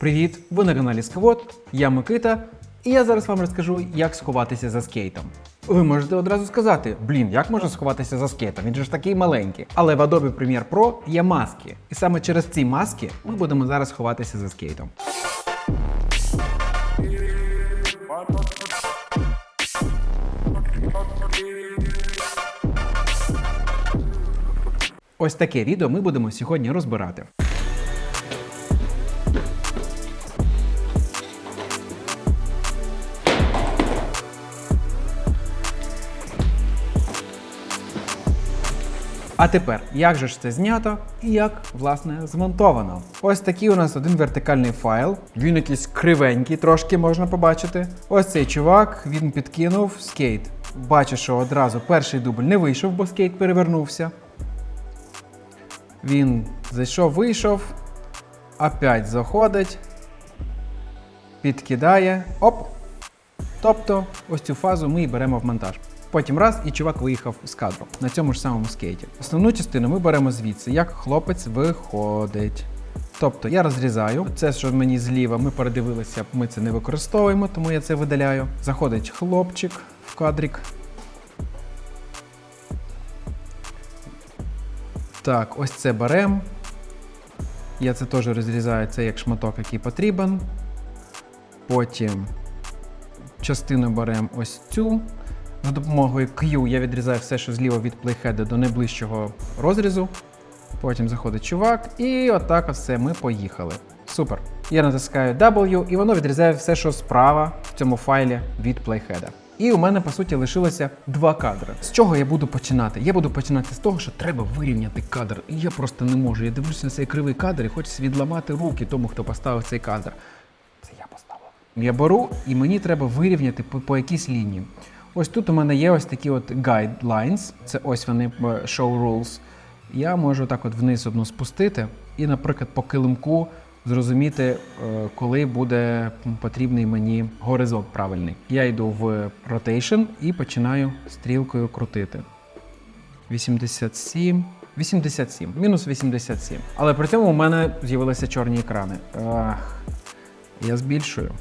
Привіт! Ви на каналі Скавот, я Микита, і я зараз вам розкажу, як сховатися за скейтом. Ви можете одразу сказати, блін, як можна сховатися за скейтом? Він же ж такий маленький. Але в Adobe Premiere Pro є маски. І саме через ці маски ми будемо зараз ховатися за скейтом. Ось таке відео ми будемо сьогодні розбирати. А тепер, як же ж це знято і як власне змонтовано? Ось такий у нас один вертикальний файл. Він якийсь кривенький, трошки можна побачити. Ось цей чувак, він підкинув скейт. Бачу, що одразу перший дубль не вийшов, бо скейт перевернувся. Він зайшов, вийшов, опять заходить, підкидає. Оп! Тобто ось цю фазу ми і беремо в монтаж. Потім раз і чувак виїхав з кадру на цьому ж самому скейті. Основну частину ми беремо звідси, як хлопець виходить. Тобто я розрізаю. Це, що мені зліва, ми передивилися, ми це не використовуємо, тому я це видаляю. Заходить хлопчик в кадрик. Так, ось це беремо. Я це теж розрізаю, це як шматок, який потрібен. Потім частину беремо ось цю. За допомогою Q я відрізаю все, що зліва від плейхеда до найближчого розрізу. Потім заходить чувак, і отак от все, ми поїхали. Супер. Я натискаю W, і воно відрізає все, що справа в цьому файлі від плейхеда. І у мене, по суті, лишилося два кадри. З чого я буду починати? Я буду починати з того, що треба вирівняти кадр. І я просто не можу. Я дивлюся на цей кривий кадр і хочеться відламати руки тому, хто поставив цей кадр. Це я поставив. Я беру і мені треба вирівняти по, по якійсь лінії. Ось тут у мене є ось такі от guidelines, це ось вони е, show rules. Я можу так от вниз одну спустити і, наприклад, по килимку зрозуміти, е, коли буде потрібний мені горизонт правильний. Я йду в rotation і починаю стрілкою крутити. 87. 87, мінус 87. Але при цьому у мене з'явилися чорні екрани. Ах, я збільшую.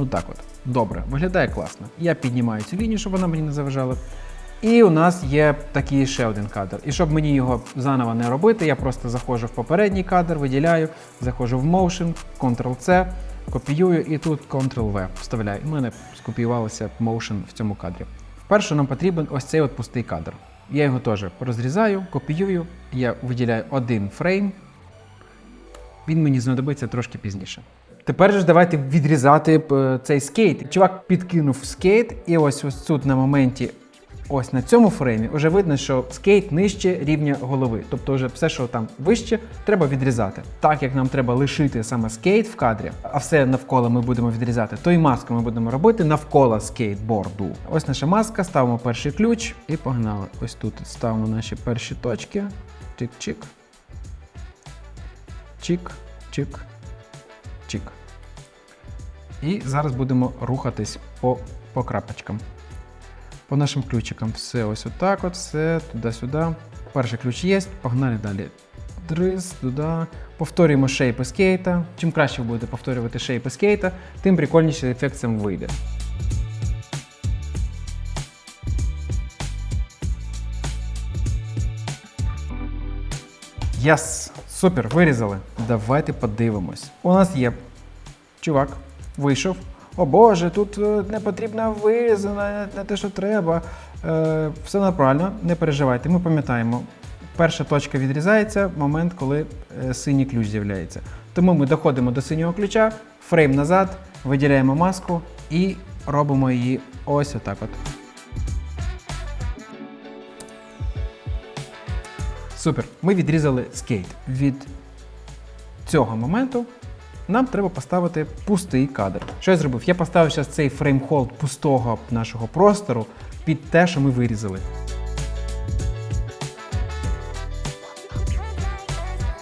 Все. Отак от. Добре, виглядає класно. Я піднімаю цю лінію, щоб вона мені не заважала. І у нас є такий ще один кадр. І щоб мені його заново не робити, я просто заходжу в попередній кадр, виділяю, заходжу в Motion, Ctrl-C, копіюю і тут Ctrl-V вставляю. І в мене скопіювалося Motion в цьому кадрі. Вперше нам потрібен ось цей от пустий кадр. Я його теж розрізаю, копіюю, я виділяю один фрейм. Він мені знадобиться трошки пізніше. Тепер же давайте відрізати е, цей скейт. Чувак підкинув скейт, і ось ось тут на моменті, ось на цьому фреймі, вже видно, що скейт нижче рівня голови. Тобто, вже все, що там вище, треба відрізати. Так як нам треба лишити саме скейт в кадрі, а все навколо ми будемо відрізати, то і маску ми будемо робити навколо скейтборду. Ось наша маска, ставимо перший ключ і погнали. Ось тут ставимо наші перші точки. Чик-чик. Чик, чик, чик. І зараз будемо рухатись по, по крапочкам. По нашим ключикам. Все ось отак от, все туди-сюди. Перший ключ є, погнали далі. Дриз, туди. Повторюємо шейпи скейта. Чим краще ви будете повторювати шейпи скейта, тим прикольніший ефект цим вийде. Єс! Супер, вирізали. Давайте подивимось. У нас є чувак, вийшов. О Боже, тут е, не потрібно вирізана, не те, що треба. Е, все нормально, не переживайте. Ми пам'ятаємо, перша точка відрізається в момент, коли е, синій ключ з'являється. Тому ми доходимо до синього ключа, фрейм назад, виділяємо маску і робимо її ось отак от. Супер. Ми відрізали скейт. Від цього моменту нам треба поставити пустий кадр. Що я зробив? Я поставив зараз цей фреймхолд пустого нашого простору під те, що ми вирізали.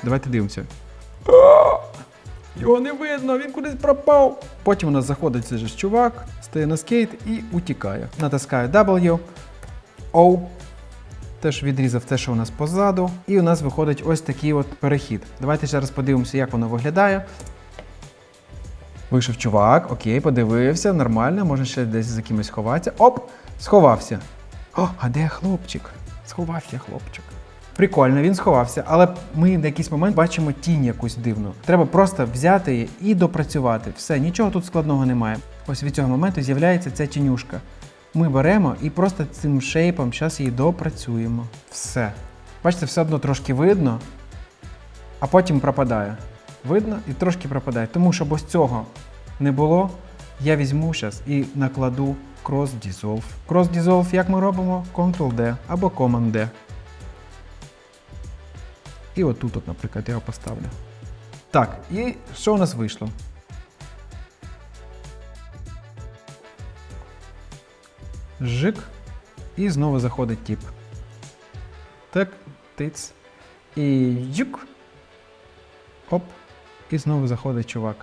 Давайте дивимося. Його не видно, він кудись пропав. Потім у нас заходить цей же чувак, стає на скейт і утікає. Натискаю W, O, Теж відрізав те, що у нас позаду. І у нас виходить ось такий от перехід. Давайте ще раз подивимося, як воно виглядає. Вийшов чувак, окей, подивився, нормально, може ще десь за кимось ховатися. Оп! Сховався. О, а де хлопчик? Сховався хлопчик. Прикольно, він сховався, але ми на якийсь момент бачимо тінь якусь дивну. Треба просто взяти її і допрацювати. Все, нічого тут складного немає. Ось від цього моменту з'являється ця тінюшка. Ми беремо і просто цим шейпом зараз її допрацюємо. Все. Бачите, все одно трошки видно, а потім пропадає. Видно і трошки пропадає. Тому щоб ось цього не було, я візьму зараз і накладу Cross Dissolve. Cross Dissolve як ми робимо? Ctrl-D або Command-D. І отут, от, наприклад, я його поставлю. Так, і що у нас вийшло? Жик. І знову заходить тип. Так, тиц. І юк. Оп. І знову заходить чувак.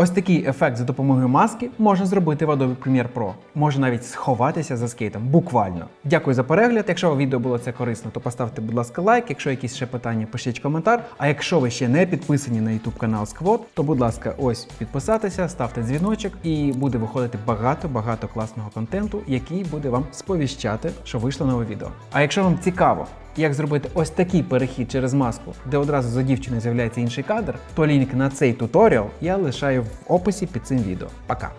Ось такий ефект за допомогою маски можна зробити в Adobe Premiere Pro. Може навіть сховатися за скейтом, буквально. Дякую за перегляд. Якщо відео було це корисно, то поставте, будь ласка, лайк. Якщо якісь ще питання, пишіть коментар. А якщо ви ще не підписані на YouTube канал Squad, то будь ласка, ось підписатися, ставте дзвіночок, і буде виходити багато-багато класного контенту, який буде вам сповіщати, що вийшло нове відео. А якщо вам цікаво, як зробити ось такий перехід через маску, де одразу за дівчиною з'являється інший кадр, то лінк на цей туторіал я лишаю в описі під цим відео. Пока!